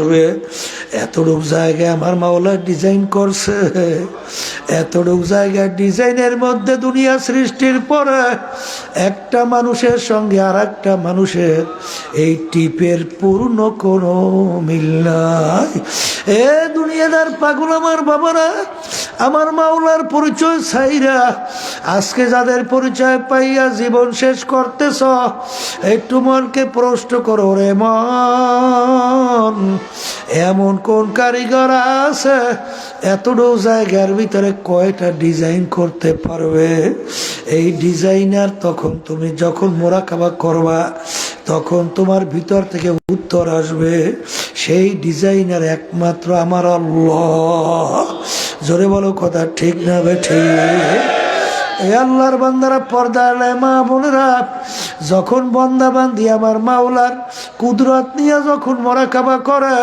করবে এতটুক জায়গায় আমার মাওলা ডিজাইন করছে। এতটুক জায়গায় ডিজাইনের মধ্যে দুনিয়া সৃষ্টির পরে একটা মানুষের সঙ্গে আর একটা মানুষের এই টিপের পূর্ণ কোনো মিল নাই। এ দুনিয়াদার পাগল আমার বাবারা, আমার মাওলার পরিচয় ছাইরা আজকে যাদের পরিচয় পাইয়া জীবন শেষ করতেছ, একটু মনকে প্রশ্ন করো রে মন। এমন কোন কারিগর আছে? এতটুকু জায়গার ভিতরে কয়টা ডিজাইন করতে পারবে? এই ডিজাইনার তখন তুমি যখন মোরাকাবা করবা, তখন তোমার ভিতর থেকে উত্তর আসবে, সেই ডিজাইনার একমাত্র আমার আল্লাহ। জোরে বলো কথা ঠিক না বেঠি এই আল্লাহর বান্দারা পর্দা আলায় মা বোনেরা, যখন বন্দা বান্দি আমার মাওলার কুদরত নিয়ে যখন মরাকাবা করে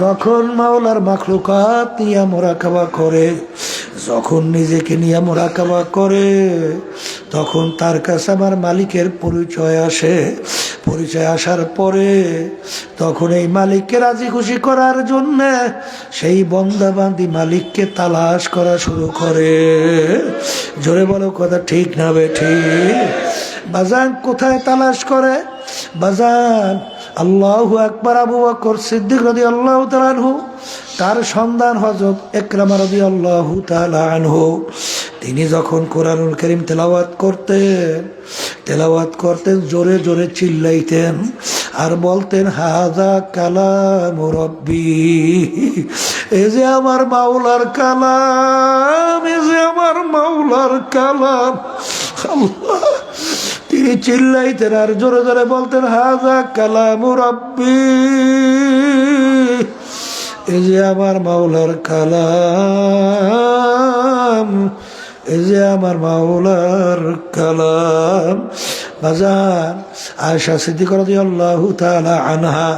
যখন মাওলার মাখলুকাত নিয়ে মরাকাবা করে, যখন নিজেকে নিয়ে মোরাকাবা করে, তখন তার কাছে আমার মালিকের পরিচয় আসে। পরিচয় আসার পরে তখন এই মালিককে রাজি খুশি করার জন্য সেই বন্দাবান্দি মালিককে তালাশ করা শুরু করে। জোরে বলো কথা ঠিক না বে ঠিক? বাজান কোথায় তালাশ করে? বাজান আল্লাহ আকবর আবু বকর সিদ্দিক রদি আল্লাহ তালানহু তার সন্ধান হজরত একরামা রদি আল্লাহ তালানহু তিনি যখন কোরআনুল করিম তেলাওয়াত করতেন তেলাওয়াত করতেন, জোরে জোরে চিল্লাইতেন আর বলতেন হাজা কালাম রব্বি, এ যে আমার মাওলার কালাম, এ যে আমার মাওলার কালাম, আল্লাহ চিল্লাইতেন আর জোরে জোরে বলতেন হাজা কালাম রব্বি। এ যে আমার মাওলার কালাম এ যে আমার মাওলার কালাম। বাজার আয়সা সিদ্দিক আল্লাহ তালা আনহা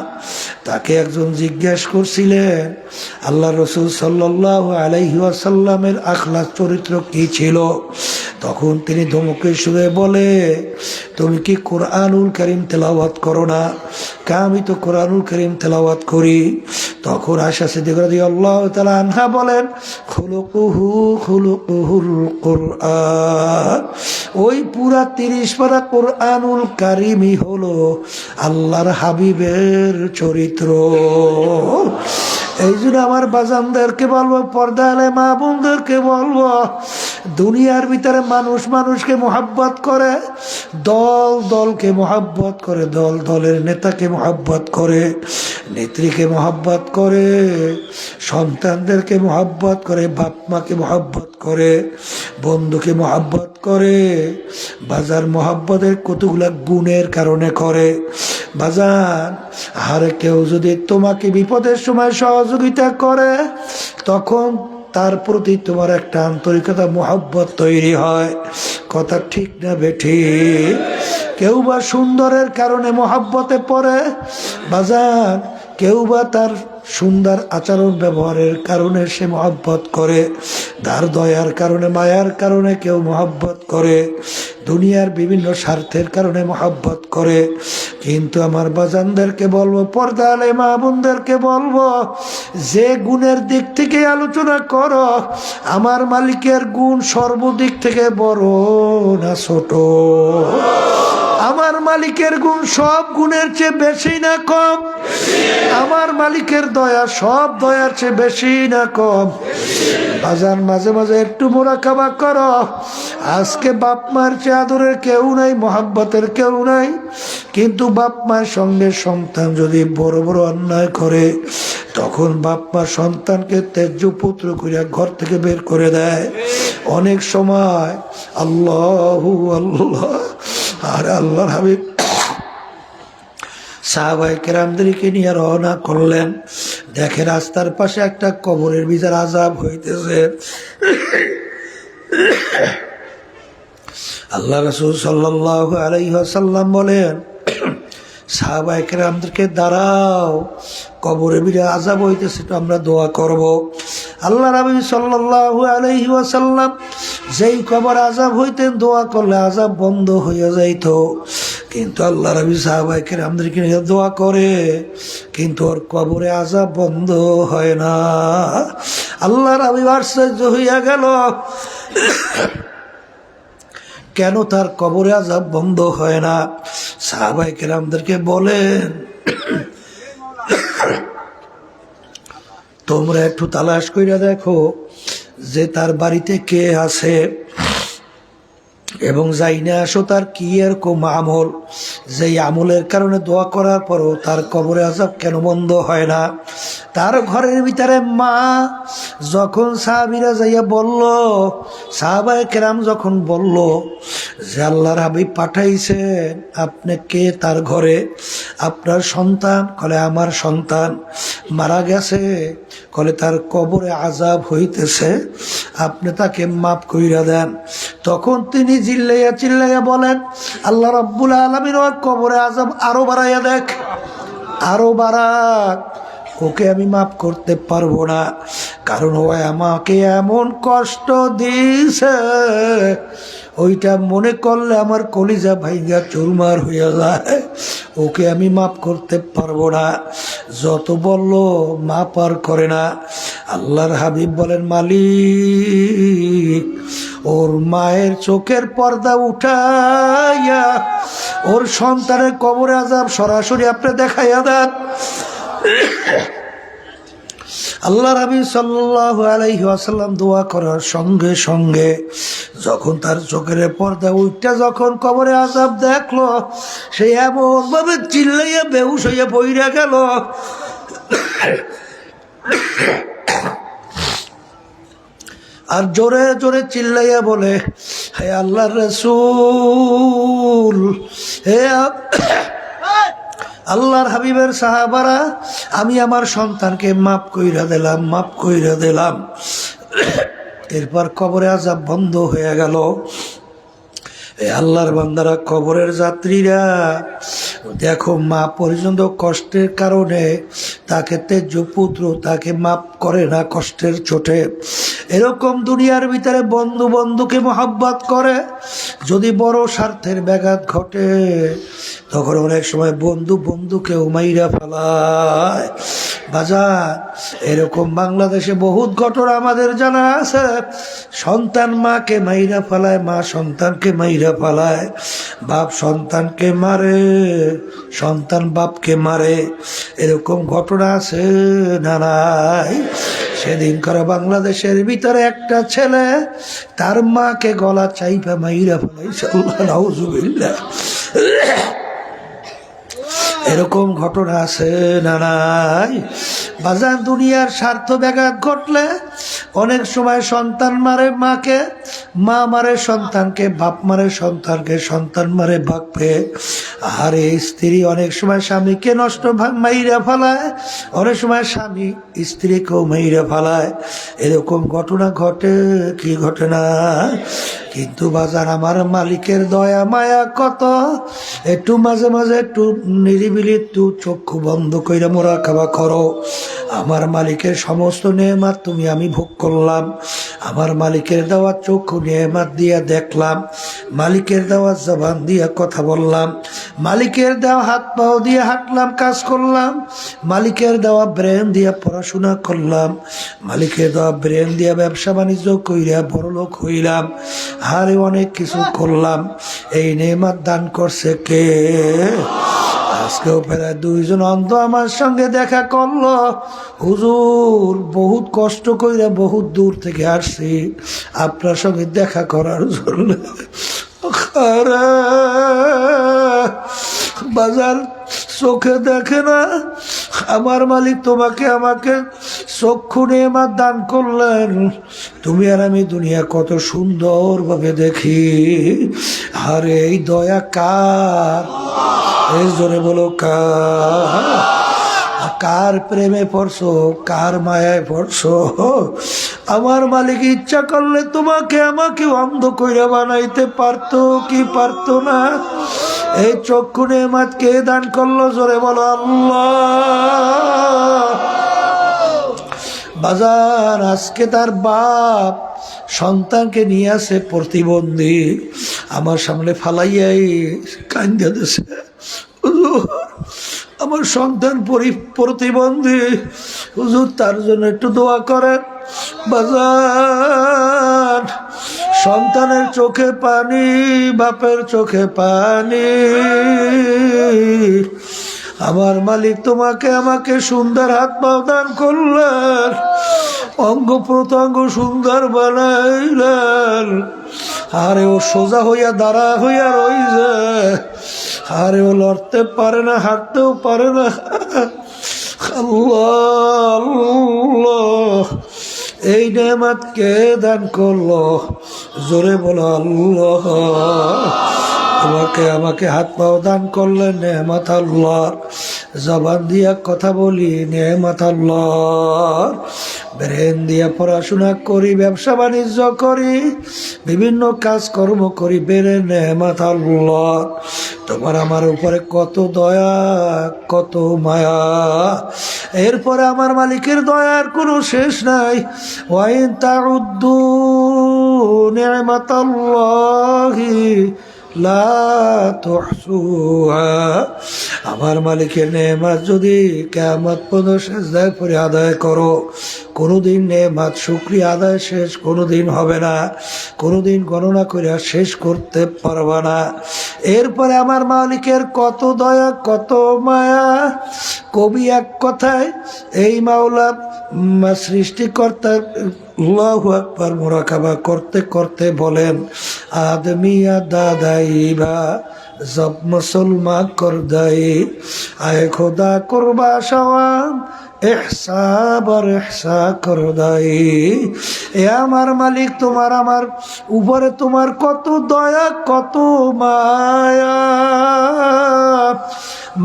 তাকে একজন জিজ্ঞাসা করছিলেন আল্লাহ রসুল সাল্লাহ আলাইহি আসাল্লামের আখলাস চরিত্র কি ছিল? তখন তিনি ধমকে সুরে বলে, তুমি কি কোরআনুল করিম তেলাওয়াত করো না? কা, আমি তো কোরআনুল করিম তেলাওয়াত করি। তখন আশা সিদ্দিক রাজি আল্লাহ তালা আনহা বলেন, খুলুকুহু, খুলুকুহুল কোরআন। ওই পুরা তিরিশ পারা কোরআনুল কারিমই হলো আল্লাহর হাবিবের চরিত্র। এই জন্য আমার বাজানদেরকে বলব পর্দা আলে মা বোনদেরকে বলব, দুনিয়ার ভিতরে মানুষ মানুষকে মোহাব্বত করে, দল দলকে মোহাব্বত করে, দল দলের নেতাকে মোহাব্বত করে, নেত্রীকে মোহাব্বত করে, সন্তানদেরকে মোহাব্বত করে বাপ মাকে মোহাব্বত করে, বন্ধুকে মোহাব্বত করে, বাজার মোহাব্বতের কতগুলা গুণের কারণে করে। বাজার আর কেউ যদি তোমাকে বিপদের সময় সহযোগিতা করে, তখন তার প্রতি তোমার একটা আন্তরিকতা, মোহাব্বত তৈরি হয়। কথা ঠিক না বেঠি কেউ বা সুন্দরের কারণে মহাব্বতে পড়ে। বাজার কেউ বা তার সুন্দর আচরণ ব্যবহারের কারণে সে মহব্বত করে। তার দয়ার কারণে, মায়ার কারণে কেউ মহব্বত করে। দুনিয়ার বিভিন্ন স্বার্থের কারণে মহব্বত করে। কিন্তু আমার বাজানদেরকে বলব পর্দা আলে মা বোনদেরকে বলব, যে গুণের দিক থেকে আলোচনা করো, আমার মালিকের গুণ সর্বদিক থেকে বড় না ছোট? আমার মালিকের গুণ সব গুণের চেয়ে বেশি না কম? আমার মালিকের দয়া সব দয়ার চেয়ে বেশি না কম। বাজার মাঝে মাঝে একটু মোরাকাবা করো। আজকে বাপ মার চেয়ে আদরের কেউ নাই, মোহাব্বতের কেউ নাই। কিন্তু বাপ মার সঙ্গে সন্তান যদি বড় বড় অন্যায় করে, তখন বাপ মা সন্তানকে ত্যায্য পুত্র করিয়া ঘর থেকে বের করে দেয়। অনেক সময় আল্লাহ আল্লাহ, আর আল্লাহর হাবিব সাহাবাই কেরামদেরকে নিয়ে রওনা করলেন। দেখে রাস্তার পাশে একটা কবরের বিচার আজাব হইতেছে। আল্লাহ রসুল সাল্লাহ আলাইসাল্লাম বলেন সাহাবাই কেরামদেরকে দাঁড়াও, কবরে বিরে আজাব হইতেছে, তো আমরা দোয়া করব। আল্লাহ রাবি সাল্লাহ আলহি ওয়াসাল্লাম যেই কবর আজাব হইতেন, দোয়া করলে আজাব বন্ধ হইয়া যাইত। কিন্তু আল্লাহ রবি সাহাবাইকে আমাদেরকে দোয়া করে? কিন্তু ওর কবরে আজাব বন্ধ হয় না। আল্লাহ রবি আশ্চর্য হইয়া গেল। কেন তার কবরে আজাব বন্ধ হয় না? সাহাবাইকে আমাদেরকে বলেন, তোমরা একটু তালাশ কইরা দেখো যে তার বাড়িতে কে আছে। এবং যাই না আসো, তার কি এরকম আমল? যেই আমলের কারণে দোয়া করার পরও তার কবরে আজাব কেন বন্ধ হয় না? তার ঘরের ভিতরে মা যখন সাহাবিরা যাইয়া বলল, সাহাবায় কেরাম যখন বলল, যে আল্লাহর হাবিব পাঠাইছেন, আপনি কে তার ঘরে? আপনার সন্তান? কলে আমার সন্তান মারা গেছে, কলে তার কবরে আজাব হইতেছে, আপনি তাকে মাফ কইরা দেন। তখন তিনি চিল্লাইয়া চিল্লাইয়া বলেন, আল্লাহ রব্বুল আলমিন ওর কবরে আজাব আরও বাড়াইয়া দেখ, আরও বাড়াক ওকে আমি মাফ করতে পারব না, কারণ ও আমাকে এমন কষ্ট দিয়েছে, ওইটা মনে করলে আমার কলিজা ভাইগা চুরমার হয়ে যায়। ওকে আমি মাফ করতে পারব না, যত বলল মাপ আর করে না। আল্লাহর হাবিব বলেন, মালিক ওর মায়ের চোখের পর্দা উঠাইয়া, ওর সন্তানের কবরে আজাব সরাসরি আপনি দেখাইয়া দেন। আল্লাহ রাবি সাল্লাহ দোয়া করার সঙ্গে সঙ্গে যখন তার চোখের পর্দা উইটা যখন কবরে আজাব দেখল, সে এমন ভাবে চিল্লাইয়া বেহুশ হইয়া বইরা গেল। আর জোরে জোরে চিল্লাইয়া বলে, হে আল্লাহ রসুল, হে আল্লাহর হাবিবের সাহাবারা, আমি আমার সন্তানকে মাফ কইরা দিলাম, মাফ কইরা দিলাম। এরপর কবরে আজাব বন্ধ হয়ে গেল। আল্লাহর বান্দারা কবরের যাত্রীরা দেখো মা পর্যন্ত কষ্টের কারণে তাকে তেজ পুত্র তাকে মাপ করে না কষ্টের চোটে এরকম দুনিয়ার ভিতরে বন্ধু বন্ধুকে মহাব্বাত করে, যদি বড় স্বার্থের ব্যাঘাত ঘটে, তখন অনেক সময় বন্ধু বন্ধুকে উমাইরা ফেলায়। বাজার, এরকম বাংলাদেশে বহুত ঘটনা আমাদের জানা আছে। সন্তান মাকে মাইরা ফেলায়, মা সন্তানকে মাইরা ফেলায়। বাপ সন্তানকে মারে, সন্তান বাপকে মারে। এরকম ঘটনা আছে না নাই? সেদিন করে বাংলাদেশের ভিতরে একটা ছেলে, তার মাকে গলা চাইপা মাইরা ফেলাইছে, আল্লাহ এরকম ঘটনা আছে না নাই? বাজার দুনিয়ার স্বার্থ ব্যাঘাত ঘটলে অনেক সময় সন্তান মারে মাকে, মা মারে সন্তানকে, বাপ মারে সন্তানকে, সন্তান মারে বাপকে। আর এই স্ত্রী অনেক সময় স্বামীকে নষ্ট মাইরা ফেলায়, অনেক সময় স্বামী স্ত্রীকেও মাইরা ফেলায়। এরকম ঘটনা ঘটে, কি ঘটে না? কিন্তু বাজার আমার মালিকের দয়া, মায়া কত? একটু মাঝে মাঝে একটু নিরিবিলি একটু চক্ষু বন্ধ কইরা মোরা খাওয়া করো। আমার মালিকের সমস্ত নেমাত তুমি আমি ভোগ করলাম। আমার মালিকের দেওয়া চক্ষু নেমাত দিয়া দেখলাম। মালিকের দেওয়া জবান দিয়া কথা বললাম। মালিকের দেওয়া হাত পাও দিয়ে হাঁটলাম, কাজ করলাম। মালিকের দেওয়া ব্রেন দিয়া পড়াশোনা করলাম। মালিকের দেওয়া ব্রেন দিয়া ব্যবসা বাণিজ্য কইরা বড়লোক হইলাম। আরে অনেক কিছু করলাম। এই নেমাত দান করছে কে? আজকেও প্রায় দুইজন অন্ধ আমার সঙ্গে দেখা করল। হুজুর, বহুত কষ্ট কইরা বহুত দূর থেকে আসছি। আপনার সঙ্গে দেখা করার জন্য। বাজার চোখে দেখে না? আমার মালিক তোমাকে আমাকে চক্ষু নেমার দান করলেন। তুমি আর আমি দুনিয়া কত সুন্দরভাবে দেখি। আর, এই দয়া কার? এই জোরে বলো, কার? কার প্রেমে পড়ছো? কার মায়ায় পড়ছো? আমার মালিক ইচ্ছা করলে তোমাকে আমাকে অন্ধ কইরা বানাইতে পারতো কি পারতো না? এই চক্ষু নেমাত কে দান করল, জোরে বলো, আল্লাহ। বাজার, আজকে তার বাপ সন্তানকে নিয়ে আসে প্রতিবন্ধী। আমার সামনে ফালাইয়াই কান্দা দিছে। আমার সন্তান পরি- প্রতিবন্ধী। হুজুর, তার জন্য একটু দোয়া করেন। বাজার। সন্তানের চোখে পানি, বাপের চোখে পানি। আমার মালিক তোমাকে আমাকে সুন্দর হাত পাও দান করলেন, অঙ্গ প্রত্যঙ্গ সুন্দর বানাইলেন। আরে ও সোজা হইয়া দাঁড়া হইয়া রইছে। আরে ও লড়তে পারে না, হাঁটতেও পারে না। আল্লাহ। এই নেমাত কে দান করল? জোরে বলো, আল্লাহ। তোমাকে আমাকে হাত পাও দান করলেন নেমাত আল্লাহ জবান দিয়া কথা বলি আল্লাহ। ব্রেন দিয়া পড়াশোনা করি, ব্যবসা বাণিজ্য করি, বিভিন্ন কাজকর্ম করি বেড়ে নেমাত আল্লাহ। তোমার আমার উপরে কত দয়া, কত মায়া। এরপরে আমার মালিকের দয়ার কোনো শেষ নাই। ওয়াইন তাউদ্দু নি'মাতাল্লাহি লা তুহসুহা আমার মালিকের নেমাত যদি কেমত পদ শেষদায় করে আদায় করো, কোনোদিন নেমাত শুক্রিয়া আদায় শেষ কোনোদিন হবে না, কোনোদিন গণনা করে শেষ করতে পারবা না। এরপরে আমার মালিকের কত দয়া, কত মায়া, কবি এক কথায়, এই মাওলা সৃষ্টিকর্তার আল্লাহু আকবার মোরাকাবা করতে করতে বলেন আদমিয়া দাদাইবা জব মুসলমান কর দাই আয় খোদা করবা সওয়াব, এহসাব আর এহসা কর দাই এ আমার মালিক, তোমার আমার উপরে তোমার কত দয়া, কত মায়া।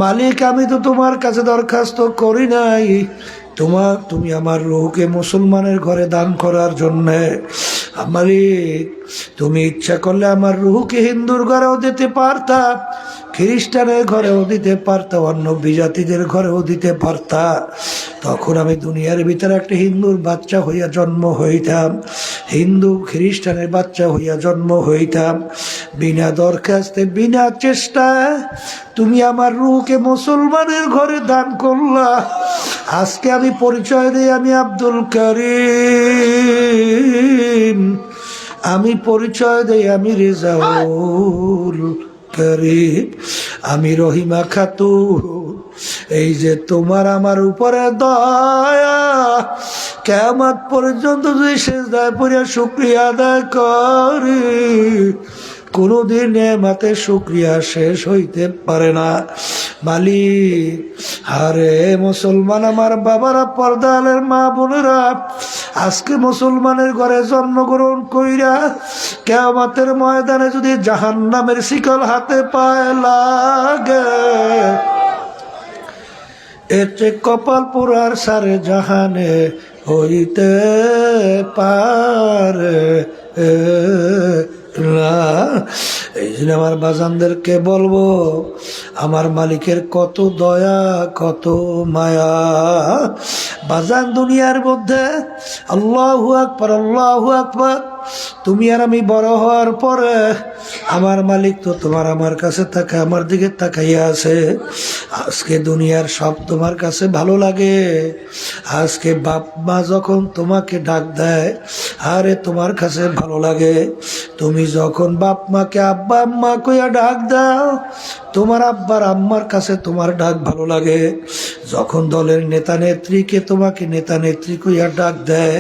মালিক, আমি তো তোমার কাছে দরখাস্ত করি নাই। তোমার, তুমি আমার রুহুকে মুসলমানের ঘরে দান করার জন্যে আমারে, তুমি ইচ্ছা করলে আমার রুহুকে হিন্দুর ঘরেও দিতে পারতা। খ্রিস্টানের ঘরেও দিতে পারতা, অন্য বিজাতিদের ঘরেও দিতে পারতা। তখন আমি দুনিয়ার ভিতরে একটা হিন্দুর বাচ্চা হইয়া জন্ম হইতাম। হিন্দু খ্রিস্টানের বাচ্চা হইয়া জন্ম হইতাম। বিনা দরখাস্তে, বিনা চেষ্টা তুমি আমার রুহকে মুসলমানের ঘরে দান করলা। আজকে আমি পরিচয় দিই, আমি আব্দুল করিম। আমি পরিচয় দেই, আমি রেজাউল করিম আমি রহিমা খাতু এই যে তোমার আমার উপরে দয়া কেমন পর্যন্ত যদি শেষ দায় পড়িয়া শুক্রিয়া আদায় করি। কোনোদিন নেমাতে শুক্রিয়া শেষ হইতে পারে না। মালিক আরে মুসলমান আমার বাবারা, পর্দালের মা বোনেরা, আজকে মুসলমানের ঘরে জন্মগ্রহণ কইরা কেয়ামতের ময়দানে যদি জাহান নামের শিকল হাতে পায় লাগে এতে কপাল পুরার সারে জাহানে হইতে পারে। এই জন্য আমার বাজানদেরকে বলব, আমার মালিকের কত দয়া, কত মায়া। বাজান দুনিয়ার মধ্যে আল্লাহ আকবর, আল্লাহ আকবার। তুমি আর আমি বড় হওয়ার পরে আমার মালিক তো তোমার আমার কাছে তাকে আমার দিকে তাকাইয়া আছে। আজকে দুনিয়ার সব তোমার কাছে ভালো লাগে। আজকে বাপ মা যখন তোমাকে ডাক দেয়, আরে তোমার কাছে ভালো লাগে। তুমি যখন বাপ মাকে, আব্বা আম্মা কইয়া ডাক দাও, তোমার আব্বার আম্মার কাছে তোমার ডাক ভালো লাগে। যখন দলের নেতা নেত্রীকে তোমাকে নেতা নেত্রী কইয়া ডাক দেয়,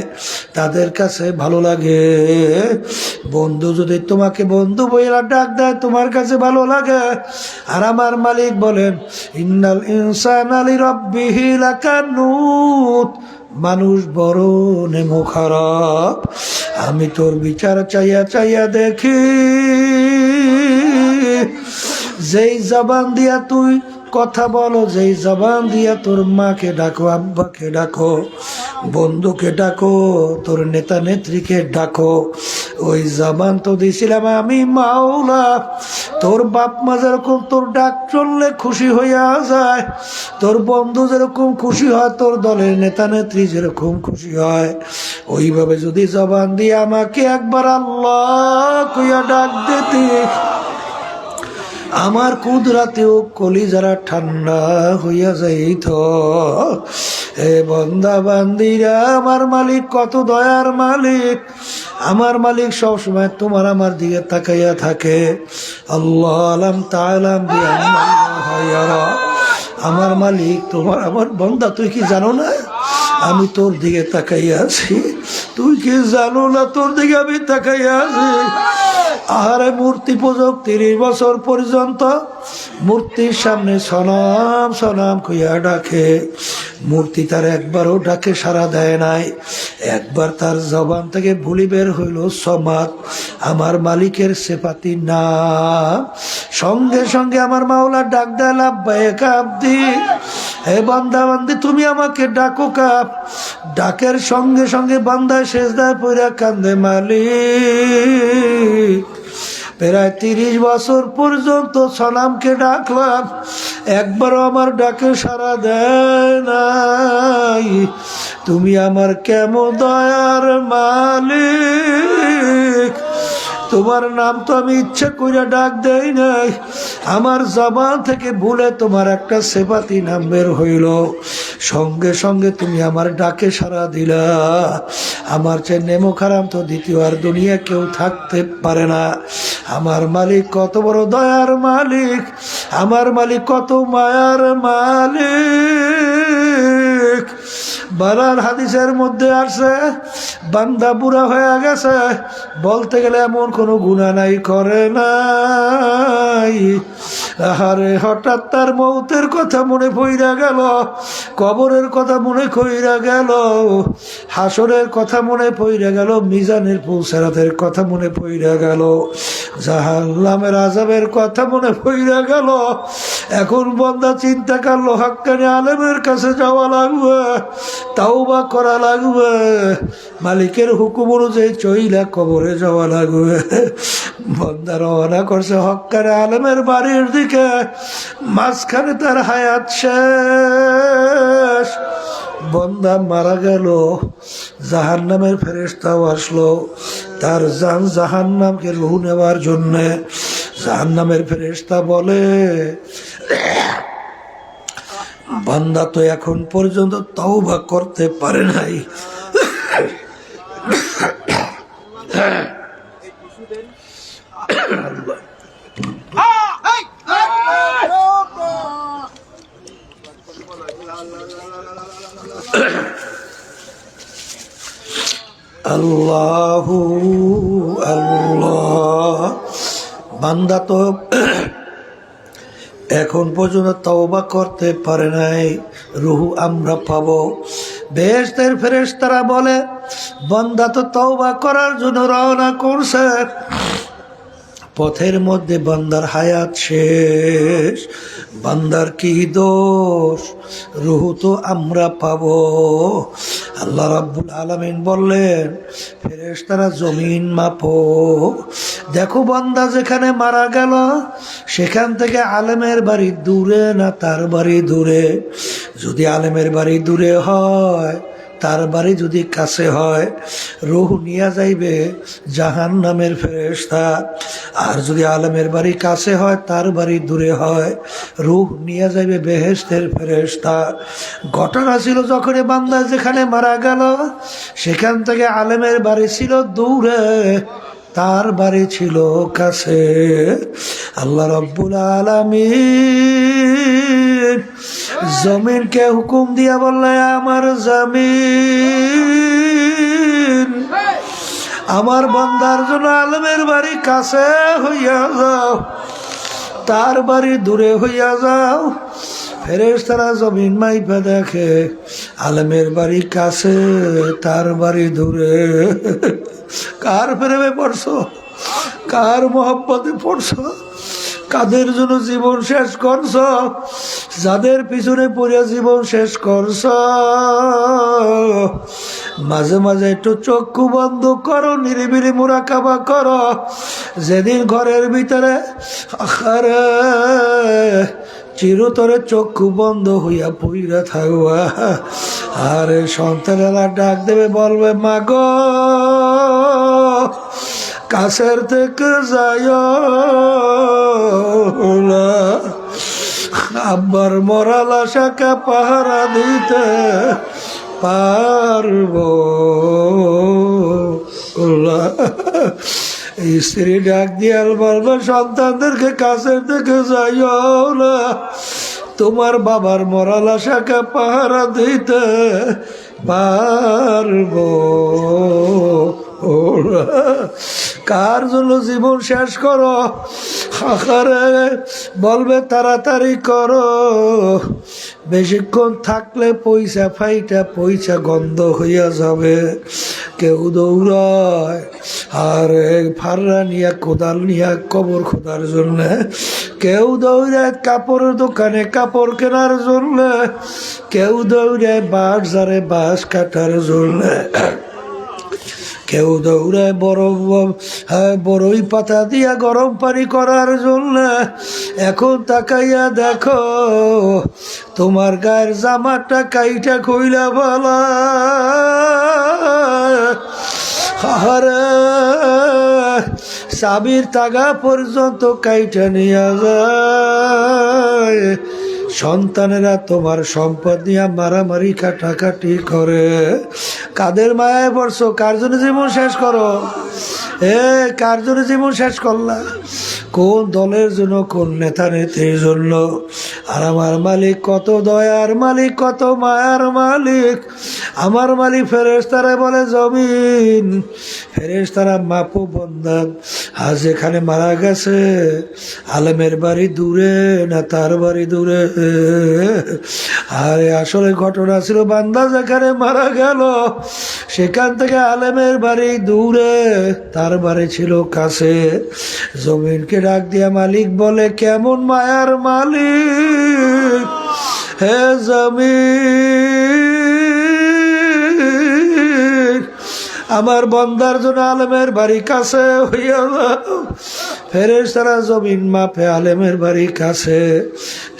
তাদের কাছে ভালো লাগে। বন্ধু যদি তোমাকে বন্ধু বইলা ডাক দেয়, তোমার কাছে ভালো লাগে। আর আমার মালিক বলেন, ইন্নাল ইনসান আলী রব্বিহি লাকানুত। মানুষ বড় নেমো খারাপ। আমি তোর বিচার চাইয়া চাইয়া দেখি, যেই জবান দিয়া তুই কথা বলো, যেই জবান দিয়া তোর মাকে ডাকো, আব্বাকে ডাকো, বন্ধুকে ডাকো, তোর নেতা নেত্রীকে ডাকো, ওই জবান তো দিয়েছিলাম আমি মাওলা। তোর বাপ মা যেরকম তোর ডাক চললে খুশি হইয়া যায়, তোর বন্ধু যেরকম খুশি হয়, তোর দলের নেতা নেত্রী যেরকম খুশি হয়, ওইভাবে যদি জবান দিয়ে আমাকে একবার আল্লাহ কইয়া ডাক দিতি আমার কুদরাতেও কলি যারা ঠান্ডা হইয়া যাইত। এ বন্দা বান্দিরা, আমার মালিক, কত দয়ার মালিক। আমার মালিক সবসময় তোমার আমার দিকে তাকাইয়া থাকে। আল্লাহ আলাম তালাম আমার মালিক, তোমার আমার বন্দা, তুই কি জানো না? আমি তোর দিকে তাকাইয়া আছি। তুই কি জানো না? তোর দিকে আমি তাকাইয়া আছি। আহারে মূর্তি পূজক তিরিশ বছর পর্যন্ত মূর্তির সামনে সনাম সনাম কইয়া ডাকে। মূর্তি তার একবারও ডাকে সারা দেয় নাই। একবার তার জবান থেকে ভুলি বের হইল সমাত আমার মালিকের সেপাতি না। সঙ্গে সঙ্গে আমার মাওলা ডাক দেয় হে বান্দা বান্দি, তুমি আমাকে ডাকো কাপ ডাকের সঙ্গে সঙ্গে বান্দায় শেষ দেয় পইরা কান্দে মালিক। প্রায় তিরিশ বছর পর্যন্ত সালামকে ডাকলাম, একবারও আমার ডাকে সারা দেয় নাই। তুমি আমার কেমন দয়ার মালিক? তোমার নাম তো আমি ইচ্ছে করে ডাক দেই নাই। আমার জবান থেকে ভুলে তোমার একটা সেবাতি নাম বের হইল। সঙ্গে সঙ্গে তুমি আমার ডাকে সারা দিলা। আমার চেয়ে নেমো খারাপ তো দ্বিতীয় আর দুনিয়া কেউ থাকতে পারে না। আমার মালিক কত বড় দয়ার মালিক। আমার মালিক কত মায়ার মালিক। বারার হাদিসের মধ্যে আসছে বান্দা বুড়া হয়ে গেছে, বলতে গেলে এমন কোনো গুণা নাই, করে নাই। আরে হঠাৎ তার মৌতের কথা মনে পইরা গেল, কবরের কথা মনে কইরা গেল, হাসরের কথা মনে পইরা গেল, মিজানের পৌঁছারাতের কথা মনে পইরা গেল জাহাল্লামের আজাবের কথা মনে পইরা গেল। এখন বন্দা চিন্তা করল, হাক্কানি আলেমের কাছে যাওয়া লাগবে। তাও বা করা লাগবে। মালিকের হুকুম অনুযায়ী চইলা কবরে যাওয়া লাগবে। বন্দা রওনা করছে হক্কারে আলেমের বাড়ির দিকে। মাঝখানে তার হায়াত শেষ। বন্দা মারা গেল। জাহান নামের ফেরেস্তাও আসলো। তার জান জাহান নামকে রুহ নেওয়ার জন্যে জাহান নামের ফেরেস্তা বলে বান্দা তো এখন পর্যন্ত তওবা করতে পারে নাই। আল্লাহ আল্লাহ। বান্দা তো এখন পর্যন্ত তওবা করতে পারে নাই। রুহু আমরা পাবো। বেহেস্তের ফেরেস তারা বলে, বন্দা তো তওবা করার জন্য রওনা করছে। পথের মধ্যে বান্দার হায়াত শেষ। বান্দার কি দোষ? রুহু তো আমরা পাবো। আল্লাহ রাব্বুল আলামিন বললেন ফেরেশ তারা জমিন মাপো। দেখো বান্দা যেখানে মারা গেল, সেখান থেকে আলেমের বাড়ি দূরে না তার বাড়ি দূরে? যদি আলেমের বাড়ি দূরে হয়, তার বাড়ি যদি কাছে হয়, রুহ নিয়ে যাইবে জাহান নামের ফেরেস্তা আর যদি আলমের বাড়ি কাছে হয়, তার বাড়ি দূরে হয়, রুহ নিয়ে যাইবে বেহেস্তের ফেরেস্তা ঘটনা ছিল যখন বান্দা যেখানে মারা গেল, সেখান থেকে আলেমের বাড়ি ছিল দূরে। তার বাড়ি ছিল কাছে। আল্লাহ রব্বুল আলমিন জমিনকে হুকুম দিয়া বললে, আমার জমিন আমার বান্দার জন্য আলমের বাড়ি কাছে হইয়া যাও, তার বাড়ি দূরে হইয়া যাও। ফেরেস তারা জমিন মাইপা দেখে, আলমের বাড়ি কাছে, তার বাড়ি দূরে। কার প্রেমে পড়ছো? কার মোহাম্মতে পড়ছো? কাদের জন্য জীবন শেষ করছ? যাদের পিছনে পড়ে জীবন শেষ করছ? মাঝে মাঝে একটু চক্ষু বন্ধ করো, নিরিবিলি মুরাকাবা করো। যেদিন ঘরের ভিতরে আরে চিরতরে চক্ষু বন্ধ হইয়া পইরা থাকবা আরে সন্তানেরা ডাক দেবে, বলবে, মাগ, কাছের থেকে যায় না। আব্বার মরাল আশাকে পাহারা দিতে পারব স্ত্রী ডাক দিয়াল বলবে, সন্তানদেরকে কাছের থেকে যাইও না। তোমার বাবার মরাল আশাকে পাহারা দিতে পারব কার জন্য জীবন শেষ করো? আকারে বলবে, তাড়াতাড়ি করো। বেশিক্ষণ থাকলে পয়সা ফাইটা, পয়সা গন্ধ হইয়া যাবে। কেউ দৌড়ায়। আর ফাররা নিয়া কোদাল নিয়া কবর খোদার জন্য। কেউ দৌড়ায় কাপড়ের দোকানে কাপড় কেনার জন্য। কেউ দৌড়ায় বাঁশ জারে বাঁশ কাটার জন্য। কেউ দৌড়ায় বরফ হ্যাঁ, বড়ই পাতা দিয়া গরম পানি করার জন্য। এখন তাকাইয়া দেখো তোমার গায়ের জামাটা কাইটা কইলা বলা। আরে সাবির তাগা পর্যন্ত কাইটা নিয়ে যায়। সন্তানেরা তোমার সম্পদ নিয়ে মারামারি, কাটাকাটি করে। কাদের মায়ায় পড়ছো? কার জন্য জীবন শেষ করো? এ, কার জন্য জীবন শেষ করলা? কোন দলের জন্য, কোন নেতা নেত্রীর জন্য? আর আমার মালিক কত দয়ার মালিক, কত মায়ার মালিক? আমার মালিক ফেরেস তারা বলে, জমিন। ফেরেস তারা মাপু বন্ধান আজ যেখানে মারা গেছে, আলেমের বাড়ি দূরে না তার বাড়ি দূরে? আরে আসলে ঘটনা ছিল, বান্দা যেখানে মারা গেল, সেখান থেকে আলেমের বাড়ি দূরে, তার বাড়ি ছিল কাছে। জমিনকে ডাক দিয়া মালিক বলে, কেমন মায়ার মালিক? হে জমিন আমার বন্দার জন্য আলেমের বাড়ি কাছে হইয়া ফেরেস তারা জমিন মাপে আলেমের বাড়ি কাছে।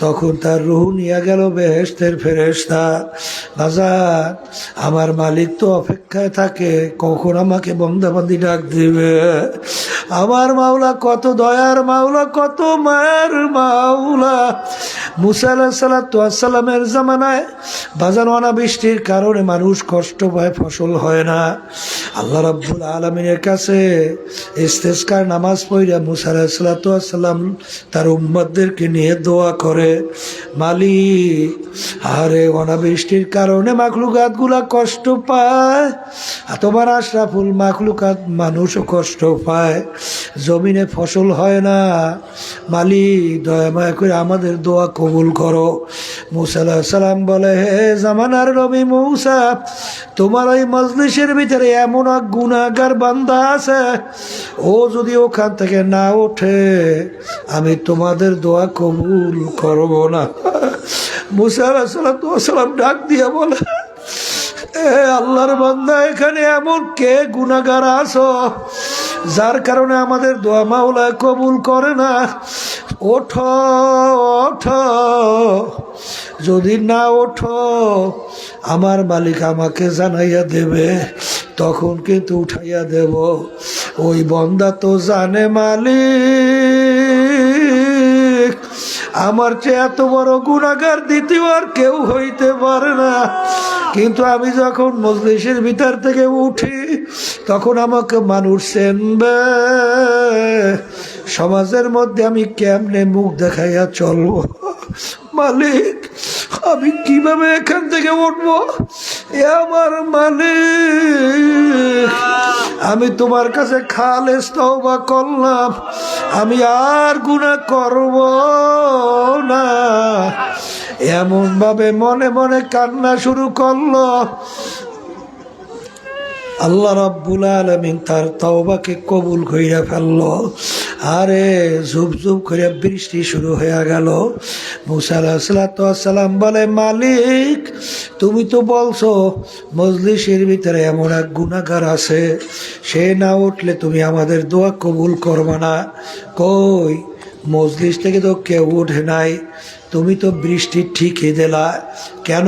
তখন তার রুহু নিয়ে গেল বেহেস্তের ফেরেস্তা বাজার আমার মালিক তো অপেক্ষায় থাকে, কখন আমাকে বন্দাবান্দি ডাক দিবে? আমার মাওলা কত দয়ার মাওলা, কত মায়ের মাওলা। মুসা সালামের জামানায় বাজার অনাবৃষ্টির কারণে মানুষ কষ্ট পায়, ফসল হয় না। আল্লাহ রাব্বুল আলমিনের কাছে ইস্তেস্কার নামাজ পড়িয়া মুসা সাল্লাম তার উম্মদদেরকে নিয়ে দোয়া করে মালিক আরে অনাবৃষ্টির কারণে মাখলুকাতগুলা কষ্ট পায় তোমার আশরাফুল মাখলুকাত মানুষও কষ্ট পায়। জমিনে ফসল হয় না। মালিক দয়া মায়া করে আমাদের দোয়া কবুল করো। মুসা সালাম বলে, হে জামানার নবী মৌসা, তোমার ওই মজলিসের ভিতরে এমন এক গুণাগার বান্দা আছে। ও যদি ওখান থেকে না ওঠে, আমি তোমাদের দোয়া কবুল করব না। মুসা সালাম ডাক দিয়ে বলে, এ আল্লাহর বান্দা, এখানে এমন কে গুণাগার আছো? যার কারণে আমাদের দোয়া মাওলায় কবুল করে না। ওঠ ওঠ। যদি না ওঠো, আমার মালিক আমাকে জানাইয়া দেবে, তখন কিন্তু উঠাইয়া দেব। ওই বন্দা তো জানে মালিক। আমার চেয়ে এত বড় গুণাগার দ্বিতীয় আর কেউ হইতে পারে না। কিন্তু আমি যখন মজলিসের ভিতর থেকে উঠি, তখন আমাকে মানুষ চেনবে। সমাজের মধ্যে আমি কেমনে মুখ দেখাইয়া চলবো? মালিক, আমি কীভাবে এখান থেকে উঠবো? এ আমার মালিক, আমি তোমার কাছে খালেস তওবা করলাম। আমি আর গুণা করব না। এমন ভাবে মনে মনে কান্না শুরু করল। আল্লাহ রাব্বুল আলমিন তার তওবাকে কবুল কইরা ফেলল। আরে, ঝুপ ঝুপ করে বৃষ্টি শুরু হয়ে গেল। মুসা সালাম বলে, মালিক, তুমি তো বলছো মজলিসের ভিতরে এমন এক গুণাগার আছে। সে না উঠলে তুমি আমাদের দোয়া কবুল করবে না। কই, মজলিস থেকে তো কেউ উঠে নাই। তুমি তো বৃষ্টি ঠিকই দিলা। কেন?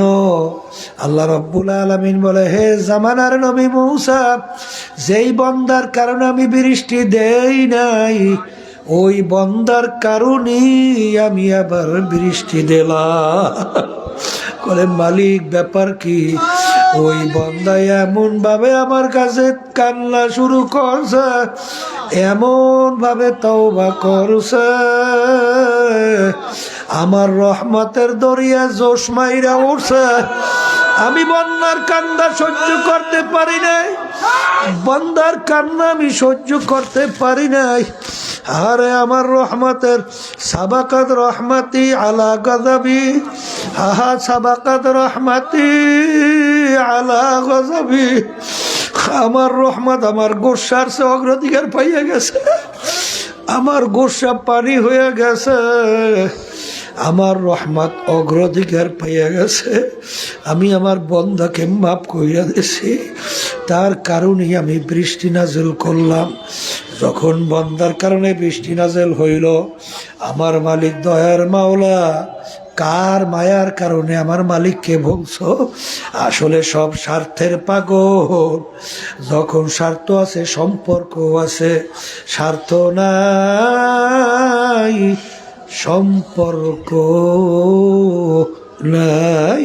আল্লাহ রব্বুল আলমিন বলে, হে জামানার নবী মৌসা, যেই বন্দার কারণে আমি বৃষ্টি দেই নাই, ওই বন্দার কারণেই আমি আবার বৃষ্টি দিলাম করে মালিক, ব্যাপার কি? ওই বন্দায় এমন ভাবে আমার কাছে কান্না শুরু করছে এমন ভাবে তওবা করছে। আমার রহমতের দরিয়া জোশ মাইরা উঠছে। আমি বন্যার কান্দা সহ্য করতে পারি নাই। বন্দার কান্না আমি সহ্য করতে পারি নাই। আরে আমার রহমতের সাবাকাত রহমাতি আলা গজাবি। আহা, সাবাকাত রহমাতি আলা গজাবি। আমার রহমত আমার গোসার সে অগ্রাধিকার পাইয়া গেছে। আমার গোসা পানি হয়ে গেছে। আমার রহমত অগ্রাধিকার পাইয়া গেছে। আমি আমার বন্ধাকে মাফ কইরা দিছি। তার কারণেই আমি বৃষ্টি নাজেল করলাম। যখন বন্দার কারণে বৃষ্টি নাজেল হইল, আমার মালিক দয়ার মাওলা, কার মায়ার কারণে আমার মালিককে বলছ আসলে সব স্বার্থের পাগল। যখন স্বার্থ আছে সম্পর্ক আছে, স্বার্থ নাই। সম্পর্ক নাই।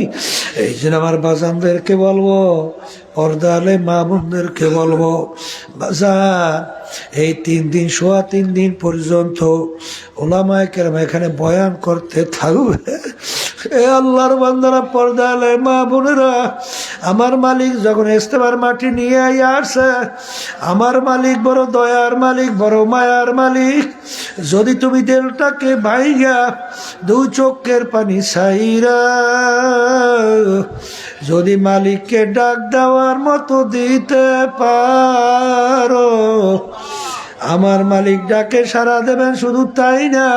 এই জন্য আমার বাজানদেরকে বলব, পর্দালে মা বোনদেরকে বলব, বাজান, এই তিন দিন সোয়া তিন দিন পর্যন্ত ওলামায় কেরাম এখানে বয়ান করতে থাকবে। এ আল্লাহর বান্দারা পর্দালে মা বোনেরা, আমার মালিক যখন ইস্তেমার মাটি নিয়ে আসছে আমার মালিক বড় দয়ার মালিক, বড় মায়ার মালিক, যদি তুমি দেলটাকে ভাইগা দু চোখের পানি সাইরা যদি মালিককে ডাক দেওয়ার মতো দিতে পারো, আমার মালিক ডাকে সারা দেবেন শুধু তাই না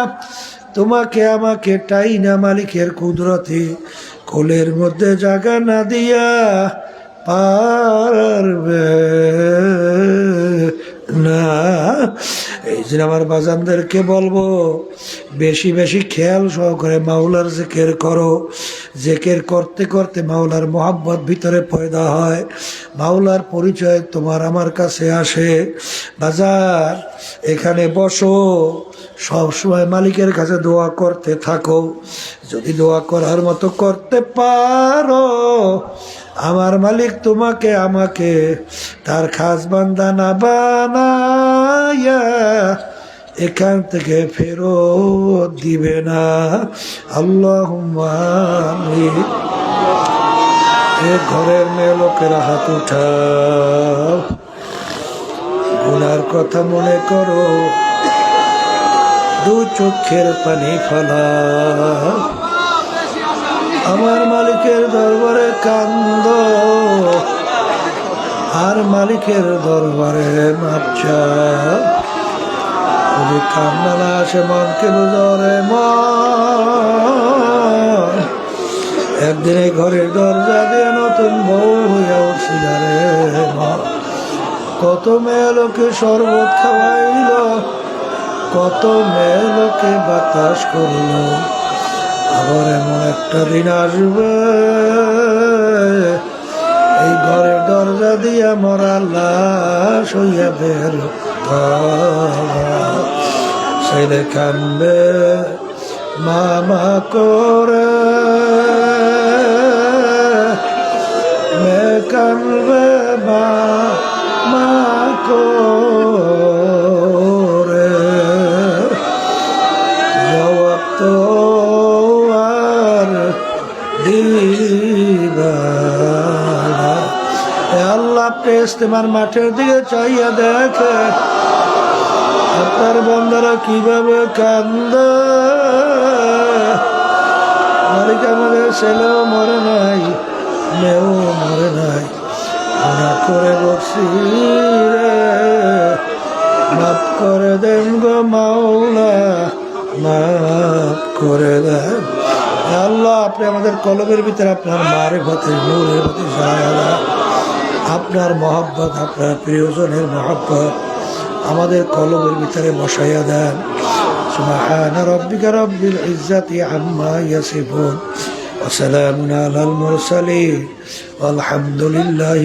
তোমাকে আমাকে টাই না মালিকের কুদরতে কোলের মধ্যে জাগা না দিয়া পারবে। না, এই যে আমার বাজানদেরকে বলব, বেশি বেশি খেয়াল সহকারে মাওলার জেকের করো। জেকের করতে করতে মাওলার মোহাব্বত ভিতরে পয়দা হয়। মাওলার পরিচয় তোমার আমার কাছে আসে। বাজার, এখানে বসো। সব সময় মালিকের কাছে দোয়া করতে থাকো। যদি দোয়া করার মতো করতে পারো আমার মালিক তোমাকে, আমাকে তার খাস বান্দা না বানায়া এখান থেকে ফেরত দিবে না। আল্লাহ এ ঘরের মেয়ে লোকেরা হাত উঠাও। গুনার কথা মনে করো। দু চোখের পানি ফেলা আমার মালিকের দরবারে কান্দ। আর মালিকের দরবারে মাপচা যদি কান্না আসে, মনকে বুঝরে মন। একদিন এই ঘরের দরজা দিয়ে নতুন বউ হইয়া উঠছিল রে মন। কত মেয়ে লোকে শরবত খাওয়াইল, কত মেয়ে লোকে বাতাস করল। আবার এমন একটা দিন আসবে। এই ঘরের দরজা দিয়ে মরা লাশ হইয়া বের ছেলে কানবে মামা করে। মে কানবে মা মা করে। ইস্তেমার মাঠের দিকে চাইয়া দেখে। আপনার বন্ধারা কীভাবে কান্দ? ছেলেও মরে নাই, মেয়েও মরে নাই। গুণা করে বসি রে। মাফ করে দেন গো মাওলা, মাফ করে দেন। আল্লাহ, আপনি আমাদের কলমের ভিতরে আপনার মারে ভাতের নূরের ভাতে, সারা আপনার মহব্বত আপনার প্রিয়জনের মহব্বত আমাদের কলমের ভিতরে বসাইয়া দেন سبحان ربك رب العزة عما يصفون وسلام على المرسلين والحمد لله